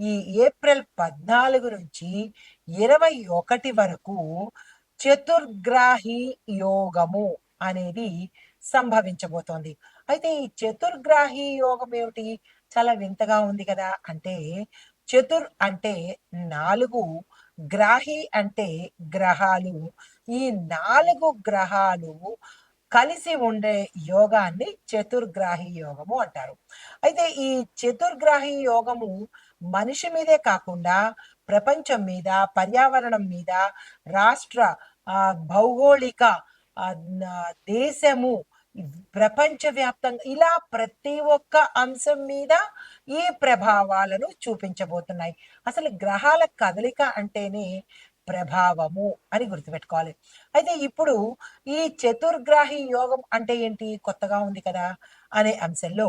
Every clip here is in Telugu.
ఈ ఏప్రిల్ పద్నాలుగు నుంచి ఇరవై ఒకటి వరకు చతుర్గ్రాహి యోగము అనేది సంభవించబోతోంది. అయితే ఈ చతుర్గ్రాహి యోగం ఏమిటి? చాలా వింతగా ఉంది కదా. అంటే చతుర్ అంటే నాలుగు గ్రాహి అంటే గ్రహాలు. ఈ నాలుగు గ్రహాలు కలిసి ఉండే యోగాన్ని చతుర్గ్రాహి యోగము అంటారు. అయితే ఈ చతుర్గ్రాహి యోగము మనిషి మీదే కాకుండా ప్రపంచం మీద పర్యావరణం మీద రాష్ట్ర భౌగోళిక దేశము ప్రపంచవ్యాప్తంగా ఇలా ప్రతి ఒక్క అంశం మీద ఈ ప్రభావాలను చూపించబోతున్నాయి. అసలు గ్రహాల కదలిక అంటేనే ప్రభావము అని గుర్తుపెట్టుకోవాలి. అయితే ఇప్పుడు ఈ చతుర్గ్రాహి యోగం అంటే ఏంటి? కొత్తగా ఉంది కదా అనే అంశంలో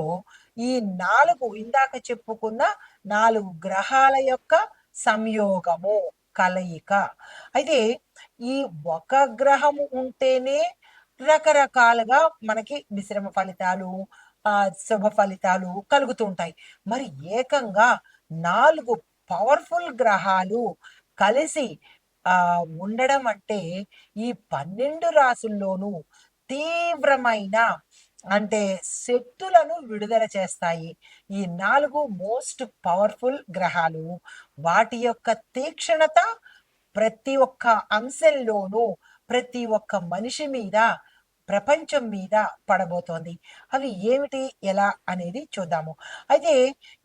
ఈ నాలుగు ఇందాక చెప్పుకున్న నాలుగు గ్రహాల యొక్క సంయోగము కలయిక. అయితే ఈ ఒక గ్రహము ఉంటేనే రకరకాలుగా మనకి మిశ్రమ ఫలితాలు శుభ ఫలితాలు కలుగుతుంటాయి మరి ఏకంగా నాలుగు పవర్ఫుల్ గ్రహాలు కలిసి ఆ ఉండడం అంటే ఈ పన్నెండు రాసుల్లోనూ తీవ్రమైన అంటే శక్తులను విడుదల చేస్తాయి. ఈ నాలుగు మోస్ట్ పవర్ఫుల్ గ్రహాలు వాటి యొక్క తీక్షణత ప్రతి ఒక్క అంశంలోనూ ప్రతి ఒక్క మనిషి మీద ప్రపంచం మీద పడబోతోంది. అవి ఏమిటి ఎలా అనేది చూద్దాము. అయితే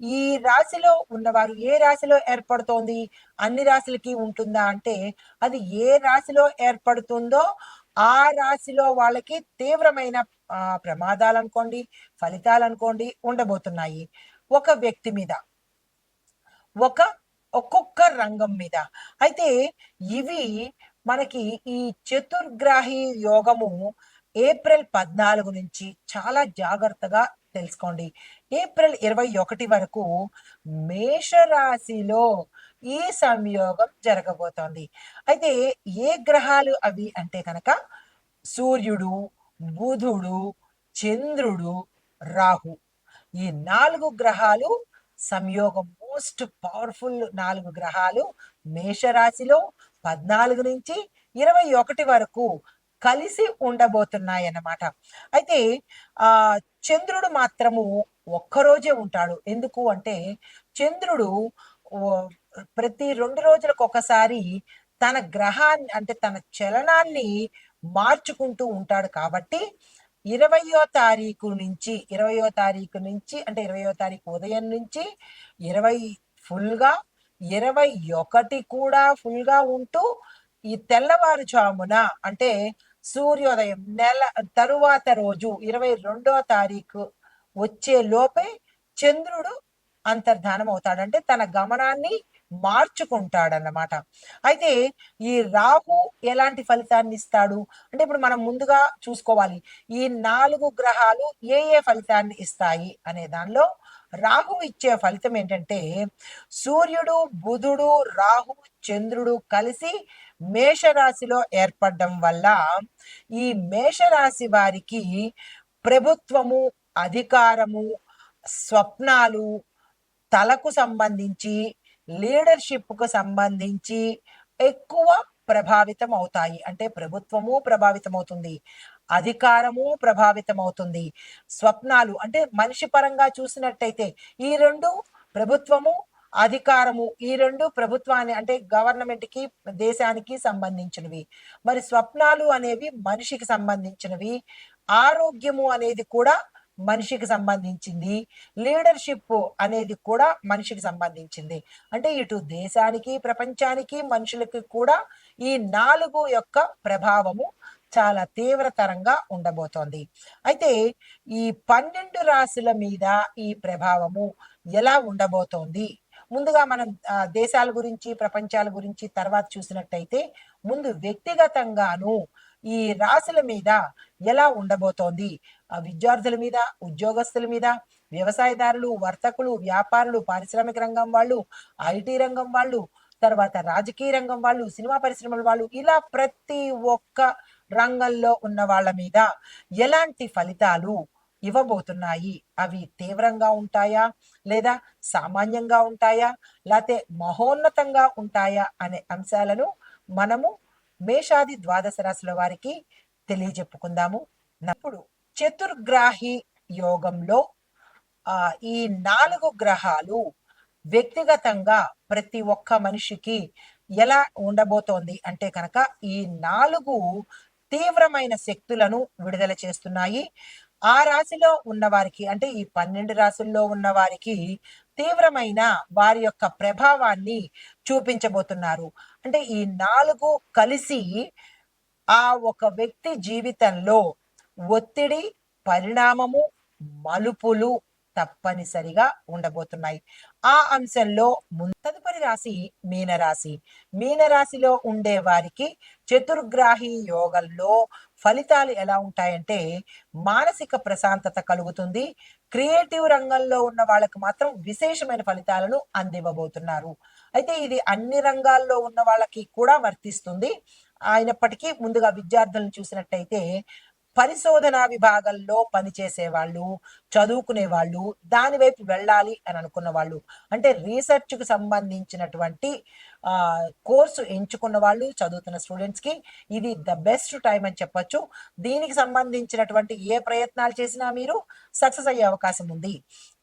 ఈ రాశిలో ఉన్నవారు ఏ రాశిలో ఏర్పడుతోంది? అన్ని రాశులకి ఉంటుందా అంటే అది ఏ రాశిలో ఏర్పడుతుందో ఆ రాశిలో వాళ్ళకి తీవ్రమైన ప్రమాదాలు అనుకోండి ఫలితాలు అనుకోండి ఉండబోతున్నాయి. ఒక వ్యక్తి మీద ఒక ఒక్కొక్క రంగం మీద. అయితే ఇవి మనకి ఈ చతుర్గ్రాహి యోగము ఏప్రిల్ పద్నాలుగు నుంచి చాలా జాగ్రత్తగా తెలుసుకోండి. ఏప్రిల్ ఇరవై ఒకటి వరకు మేషరాశిలో ఈ సంయోగం జరగబోతోంది. అయితే ఏ గ్రహాలు అవి అంటే కనుక సూర్యుడు బుధుడు చంద్రుడు రాహు. ఈ నాలుగు గ్రహాలు సంయోగం మోస్ట్ పవర్ఫుల్ నాలుగు గ్రహాలు మేషరాశిలో పద్నాలుగు నుంచి ఇరవై ఒకటి వరకు కలిసి ఉండబోతున్నాయి అన్నమాట అయితే ఆ చంద్రుడు మాత్రము ఒక్కరోజే ఉంటాడు. ఎందుకు అంటే చంద్రుడు ప్రతి రెండు రోజులకు ఒకసారి తన గ్రహాన్ని అంటే తన చలనాన్ని మార్చుకుంటూ ఉంటాడు కాబట్టి ఇరవయో తారీఖు నుంచి ఇరవయో తారీఖు నుంచి అంటే ఇరవయో తారీఖు ఉదయం నుంచి ఇరవై ఫుల్గా ఇరవై ఒకటి కూడా ఫుల్గా ఉంటూ ఈ తెల్లవారుజామున అంటే సూర్యోదయం నెల తరువాత రోజు ఇరవై రెండో తారీఖు వచ్చే లోపే చంద్రుడు అంతర్ధానం అవుతాడంటే తన గమనాన్ని మార్చుకుంటాడన్నమాట. అయితే ఈ రాహు ఎలాంటి ఫలితాన్ని ఇస్తాడు? అంటే ఇప్పుడు మనం ముందుగా చూసుకోవాలి. ఈ నాలుగు గ్రహాలు ఏ ఏ ఫలితాన్ని ఇస్తాయి అనే దానిలో రాహు ఇచ్చే ఫలితం ఏంటంటే సూర్యుడు బుధుడు రాహు చంద్రుడు కలిసి మేషరాశిలో ఏర్పడడం వల్ల ఈ మేషరాశి వారికి ప్రభుత్వము అధికారము స్వప్నాలు తలకు సంబంధించి లీడర్షిప్కు సంబంధించి ఎక్కువ ప్రభావితం అవుతాయి అంటే ప్రభుత్వము ప్రభావితం అవుతుంది అధికారము ప్రభావితం అవుతుంది స్వప్నాలు అంటే మనిషి పరంగా చూసినట్టయితే ఈ రెండు ప్రభుత్వము అధికారము ఈ రెండు ప్రభుత్వాన్ని అంటే గవర్నమెంట్కి దేశానికి సంబంధించినవి. మరి స్వప్నాలు అనేవి మనిషికి సంబంధించినవి. ఆరోగ్యము అనేది కూడా మనిషికి సంబంధించింది. లీడర్షిప్ అనేది కూడా మనిషికి సంబంధించింది. అంటే ఇటు దేశానికి ప్రపంచానికి మనుషులకి కూడా ఈ నాలుగు యొక్క ప్రభావము చాలా తీవ్రతరంగా ఉండబోతోంది. అయితే ఈ పన్నెండు రాశుల మీద ఈ ప్రభావము ఎలా ఉండబోతోంది? ముందుగా మనం దేశాల గురించి ప్రపంచాల గురించి తర్వాత చూసినట్టయితే ముందు వ్యక్తిగతంగాను ఈ రాశుల మీద ఎలా ఉండబోతోంది? ఆ విద్యార్థుల మీద ఉద్యోగస్తుల మీద వ్యవసాయదారులు వర్తకులు వ్యాపారులు పారిశ్రామిక రంగం వాళ్ళు ఐటీ రంగం వాళ్ళు తర్వాత రాజకీయ రంగం వాళ్ళు సినిమా పరిశ్రమల వాళ్ళు ఇలా ప్రతి ఒక్క రంగంలో ఉన్న వాళ్ళ మీద ఎలాంటి ఫలితాలు ఇవ్వబోతున్నాయి? అవి తీవ్రంగా ఉంటాయా? లేదా సామాన్యంగా ఉంటాయా? లేకపోతే మహోన్నతంగా ఉంటాయా? అనే అంశాలను మనము మేషాది ద్వాదశ రాశుల వారికి తెలియజెప్పుకుందాము. ఇప్పుడు చతుర్గ్రాహి యోగంలో ఆ ఈ నాలుగు గ్రహాలు వ్యక్తిగతంగా ప్రతి ఒక్క మనిషికి ఎలా ఉండబోతోంది అంటే కనుక ఈ నాలుగు తీవ్రమైన శక్తులను విడుదల చేస్తున్నాయి. ఆ రాశిలో ఉన్న వారికి అంటే ఈ పన్నెండు రాశుల్లో ఉన్న వారికి తీవ్రమైన వారి యొక్క ప్రభావాన్ని చూపించబోతున్నారు. అంటే ఈ నాలుగు కలిసి ఆ ఒక వ్యక్తి జీవితంలో ఒత్తిడి పరిణామము మలుపులు తప్పనిసరిగా ఉండబోతున్నాయి. ఆ అంశంలో తదుపరి రాశి మీనరాశి. మీనరాశిలో ఉండే వారికి చతుర్గ్రాహి యోగంలో ఫలితాలు ఎలా ఉంటాయంటే మానసిక ప్రశాంతత కలుగుతుంది. క్రియేటివ్ రంగంలో ఉన్న వాళ్ళకి మాత్రం విశేషమైన ఫలితాలను అందివ్వబోతున్నారు. అయితే ఇది అన్ని రంగాల్లో ఉన్న వాళ్ళకి కూడా వర్తిస్తుంది. అయినప్పటికీ ముందుగా విద్యార్థులను చూసినట్టయితే పరిశోధన విభాగంలో పనిచేసే వాళ్ళు చదువుకునే వాళ్ళు దాని వైపు వెళ్ళాలి అని అనుకున్న వాళ్ళు అంటే రీసెర్చ్కు సంబంధించినటువంటి కోర్సు ఎంచుకున్న వాళ్ళు చదువుతున్న స్టూడెంట్స్కి ఇది ద బెస్ట్ టైం అని చెప్పొచ్చు. దీనికి సంబంధించినటువంటి ఏ ప్రయత్నాలు చేసినా మీరు సక్సెస్ అయ్యే అవకాశం ఉంది.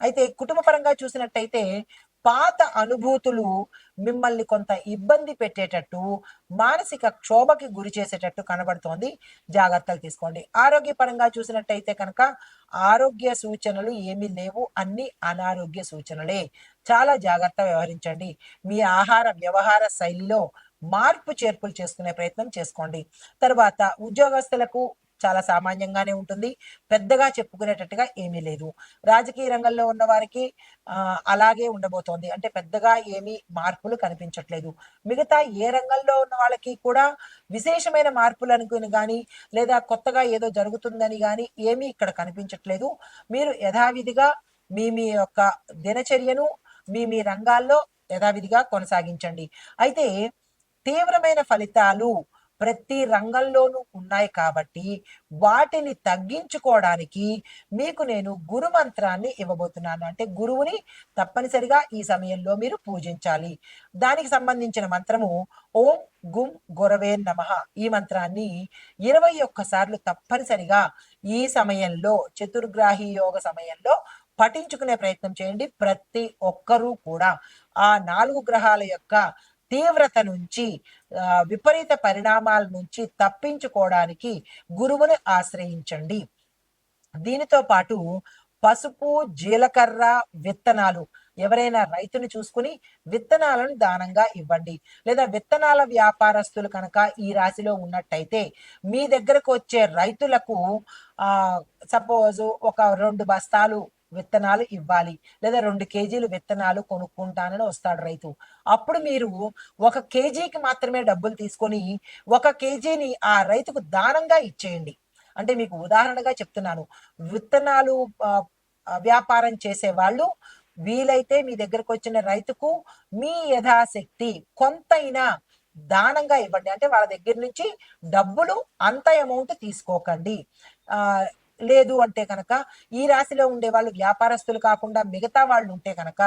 అయితే కుటుంబ పరంగా చూసినట్టయితే పాత అనుభూతులు మిమ్మల్ని కొంత ఇబ్బంది పెట్టేటట్టు మానసిక క్షోభకి గురి చేసేటట్టు కనబడుతోంది. జాగ్రత్తలు తీసుకోండి. ఆరోగ్యపరంగా చూసినట్టయితే కనుక ఆరోగ్య సూచనలు ఏమీ లేవు. అన్ని అనారోగ్య సూచనలే. చాలా జాగ్రత్త వ్యవహరించండి. మీ ఆహార వ్యవహార శైలిలో మార్పు చేర్పులు చేసుకునే ప్రయత్నం చేసుకోండి. తర్వాత ఉద్యోగస్తులకు చాలా సామాన్యంగానే ఉంటుంది. పెద్దగా చెప్పుకునేటట్టుగా ఏమీ లేదు. రాజకీయ రంగంలో ఉన్న వారికి అలాగే ఉండబోతోంది. అంటే పెద్దగా ఏమీ మార్పులు కనిపించట్లేదు. మిగతా ఏ రంగంలో ఉన్న వాళ్ళకి కూడా విశేషమైన మార్పులు అనుకుని కానీ లేదా కొత్తగా ఏదో జరుగుతుందని కానీ ఏమీ ఇక్కడ కనిపించట్లేదు. మీరు యథావిధిగా మీ మీ యొక్క దినచర్యను మీ మీ రంగాల్లో యథావిధిగా కొనసాగించండి. అయితే తీవ్రమైన ఫలితాలు ప్రతి రంగంలోనూ ఉన్నాయి కాబట్టి వాటిని తగ్గించుకోవడానికి మీకు నేను గురు మంత్రాన్ని ఇవ్వబోతున్నాను. అంటే గురువుని తప్పనిసరిగా ఈ సమయంలో మీరు పూజించాలి. దానికి సంబంధించిన మంత్రము ఓం గుం గురవే నమ. ఈ మంత్రాన్ని ఇరవై ఒక్కసార్లు తప్పనిసరిగా ఈ సమయంలో చతుర్గ్రాహి యోగ సమయంలో పఠించుకునే ప్రయత్నం చేయండి ప్రతి ఒక్కరూ కూడా. ఆ నాలుగు గ్రహాల యొక్క తీవ్రత నుంచి విపరీత పరిణామాల నుంచి తప్పించుకోవడానికి గురువుని ఆశ్రయించండి. దీనితో పాటు పసుపు జీలకర్ర విత్తనాలు ఎవరైనా రైతుని చూసుకుని విత్తనాలను దానంగా ఇవ్వండి. లేదా విత్తనాల వ్యాపారస్తులు కనుక ఈ రాశిలో ఉన్నట్టయితే మీ దగ్గరకు వచ్చే రైతులకు ఆ సపోజ్ ఒక రెండు బస్తాలు విత్తనాలు ఇవ్వాలి లేదా రెండు కేజీలు విత్తనాలు కొనుక్కుంటానని వస్తాడు రైతు. అప్పుడు మీరు ఒక కేజీకి మాత్రమే డబ్బులు తీసుకొని ఒక కేజీని ఆ రైతుకు దానంగా ఇచ్చేయండి. అంటే మీకు ఉదాహరణగా చెప్తున్నాను. విత్తనాలు వ్యాపారం చేసే వాళ్ళు వీలైతే మీ దగ్గరకు వచ్చిన రైతుకు మీ యథాశక్తి కొంతైనా దానంగా ఇవ్వండి. అంటే వాళ్ళ దగ్గర నుంచి డబ్బులు అంత అమౌంట్ తీసుకోకండి. ఆ లేదు అంటే కనుక ఈ రాశిలో ఉండే వాళ్ళు వ్యాపారస్తులు కాకుండా మిగతా వాళ్ళు ఉంటే కనుక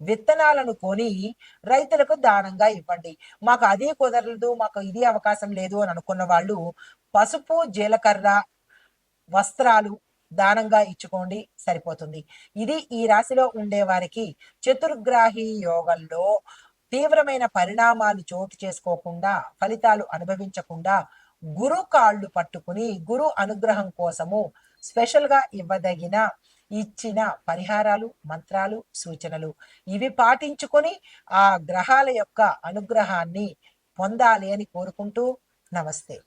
విత్తనాలను కొని రైతులకు దానంగా ఇవ్వండి. మాకు అది కుదరదు మాకు ఇది అవకాశం లేదు అని అనుకున్న వాళ్ళు పసుపు జీలకర్ర వస్త్రాలు దానంగా ఇచ్చుకోండి సరిపోతుంది. ఇది ఈ రాశిలో ఉండే వారికి చతుర్గ్రాహి యోగంలో తీవ్రమైన పరిణామాలు చోటు చేసుకోకుండా ఫలితాలు అనుభవించకుండా గురు కాళ్ళు పట్టుకుని గురు అనుగ్రహం కోసము స్పెషల్గా ఇవ్వదగిన ఇచ్చిన పరిహారాలు మంత్రాలు సూచనలు. ఇవి పాటించుకొని ఆ గ్రహాల యొక్క అనుగ్రహాన్ని పొందాలి అని కోరుకుంటూ నమస్తే.